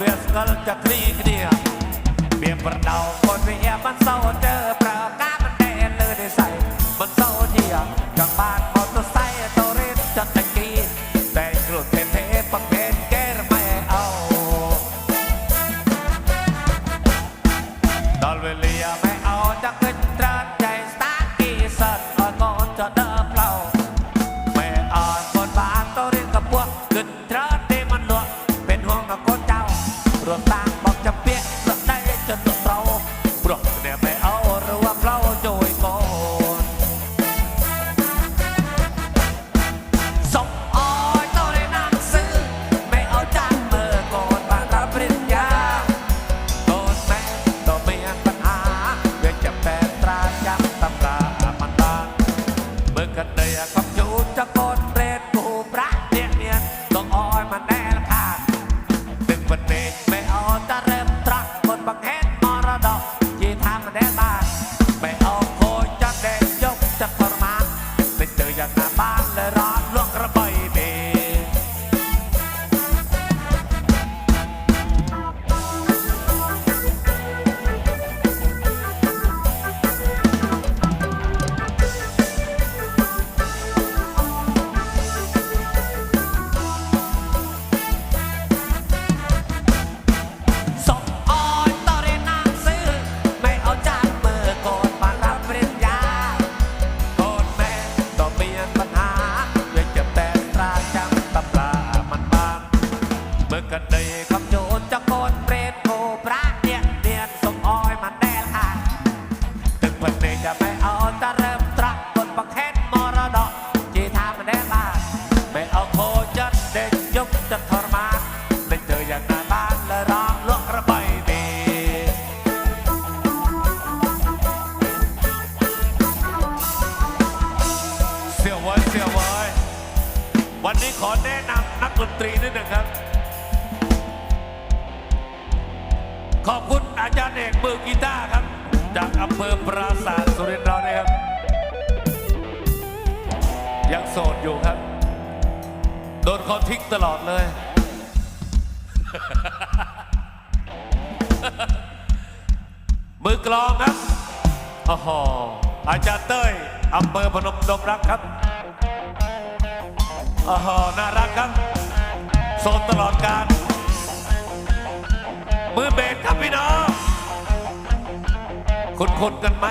វាស្គាល់តែគ្រីគ្នាមានប្រដៅកូនវាមិនសោចើប្រកាមិនតែលើទេសៃមិនសោជាចង់បានមកទៅសៃទៅរៀនចាត់តែគីតែគ្រូទេទេបង្កេតកែរម៉ែអូដល់វេលាម៉ែអូចាក់គិតត្រាត់ចៃស្តាគីសិតអត់កូនចាត់ដើផ្លោ tua. ตรีนิดหนึ่งครับ ขอบคุณอาจารย์เอกมือกีตาร์ครับ จากอำเภอปราสาทสุรินทร์เราเนี่ยครับ ยังโสดอยู่ครับ โดนเขาทิ้งตลอดเลย มือกลองครับโอ้โหอาจารย์เต้ยอำเภอพนมดงรักครับโอ้โหน่ารักครับ โซนตลอดการ มือเบสครับพี่น้อง คุณคุณกันไหม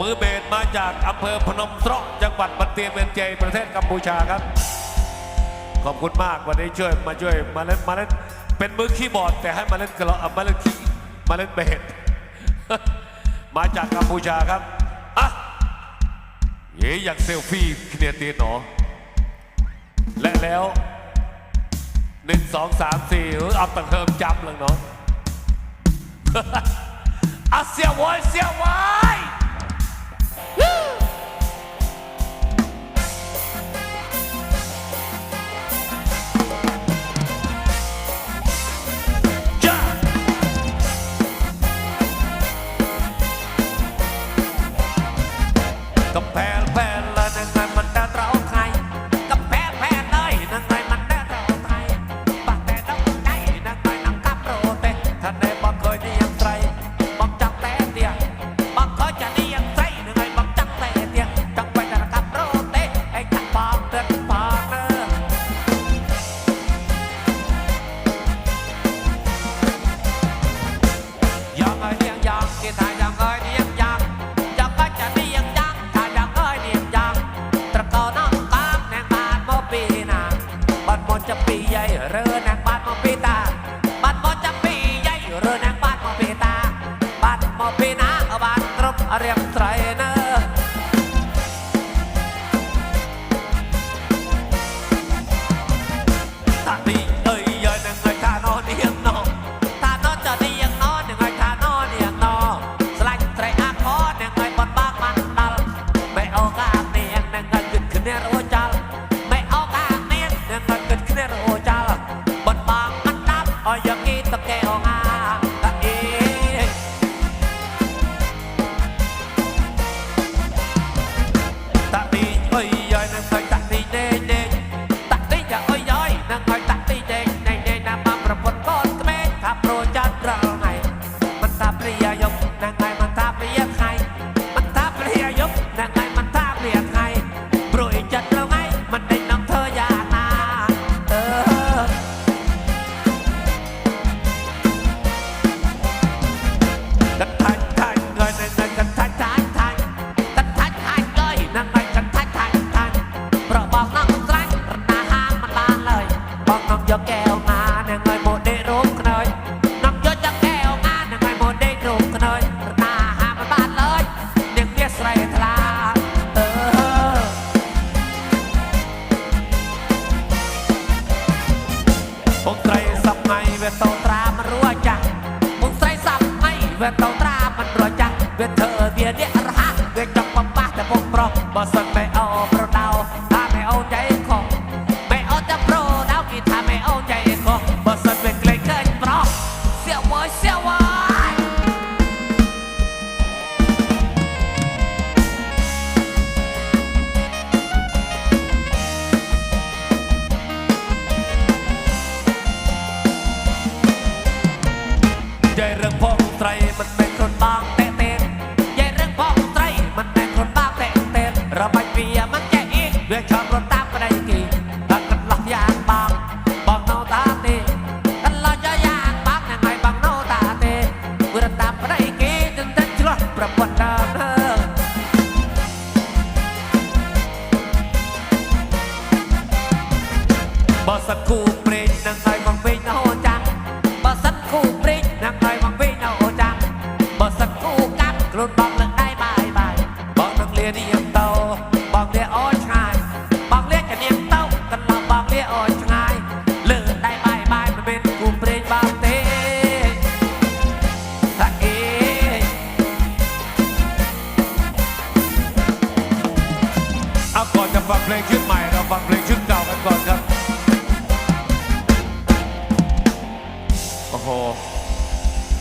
มือเบสมาจากอำเภอพนมสระจังหวัดบันเตียเวียนเจยประเทศกัมพูชาครับ ขอบคุณมากวันนี้ช่วยมาช่วยมาเล่นมาเล่นเป็นมือคีย์บอร์ด แต่ให้มาเล่นกระเอามาเล่นคีย์มาเล่นเบสมาจากกัมพูชาครับอะเย่อยากเซลฟี่เคลียร์ตีนหนอ และแล้วหนึ่งสองสามสี่เอาตังเฮิมจำเลยเนาะอะเสียไว้เสียไว้จ้ากับแพน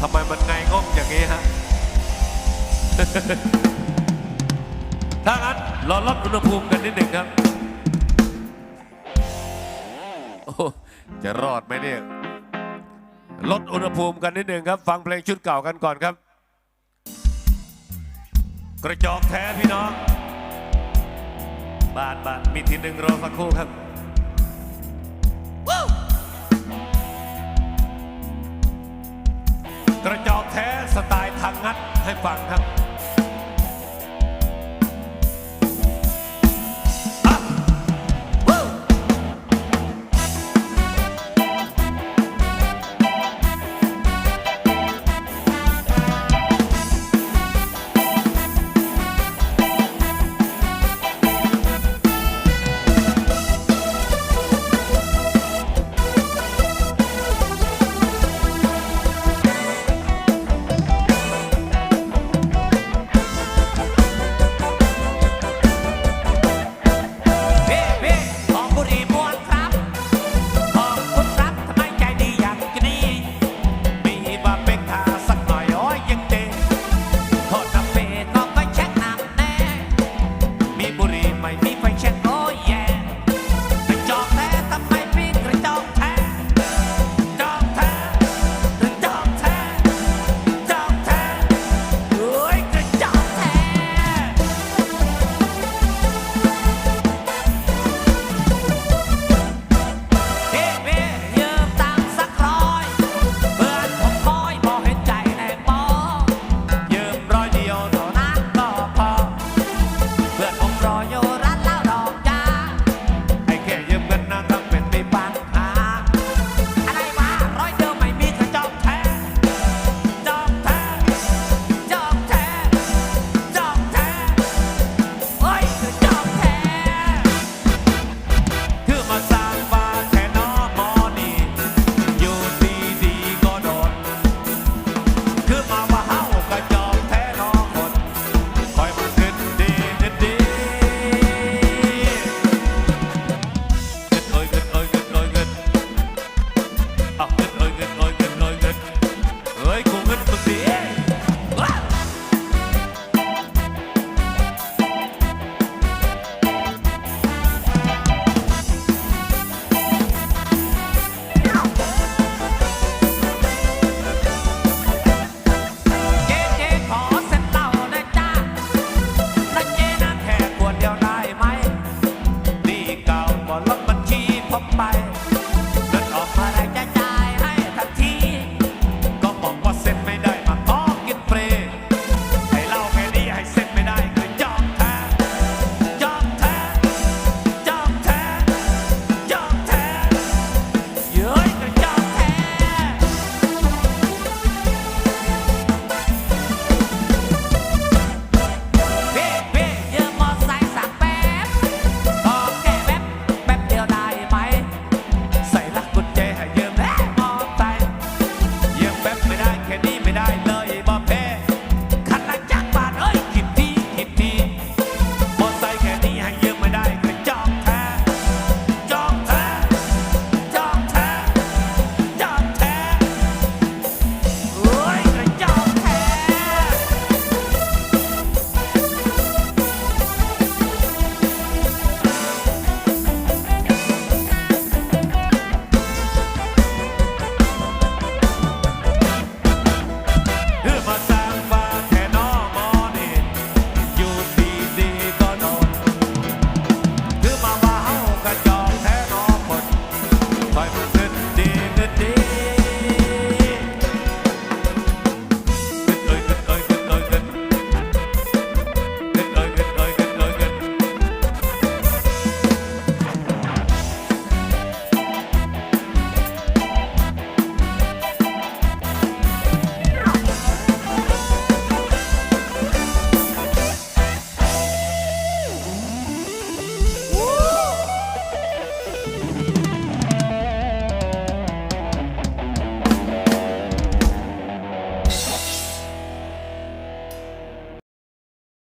ทำไมมันไงง่องอย่างนี้ฮะ ถ้างั้นเราลดอุณหภูมิกันนิดหนึ่งครับจะรอดไหมเนี่ย ลดอุณหภูมิกันนิดหนึ่งครับ ฟังเพลงชุดเก่ากันก่อนครับ กระจอกแท้พี่น้อง บานบานมีทีหนึ่งรอสักครู่ครับ กระจอกแท้สไตล์ทางงัดให้ฟังครับ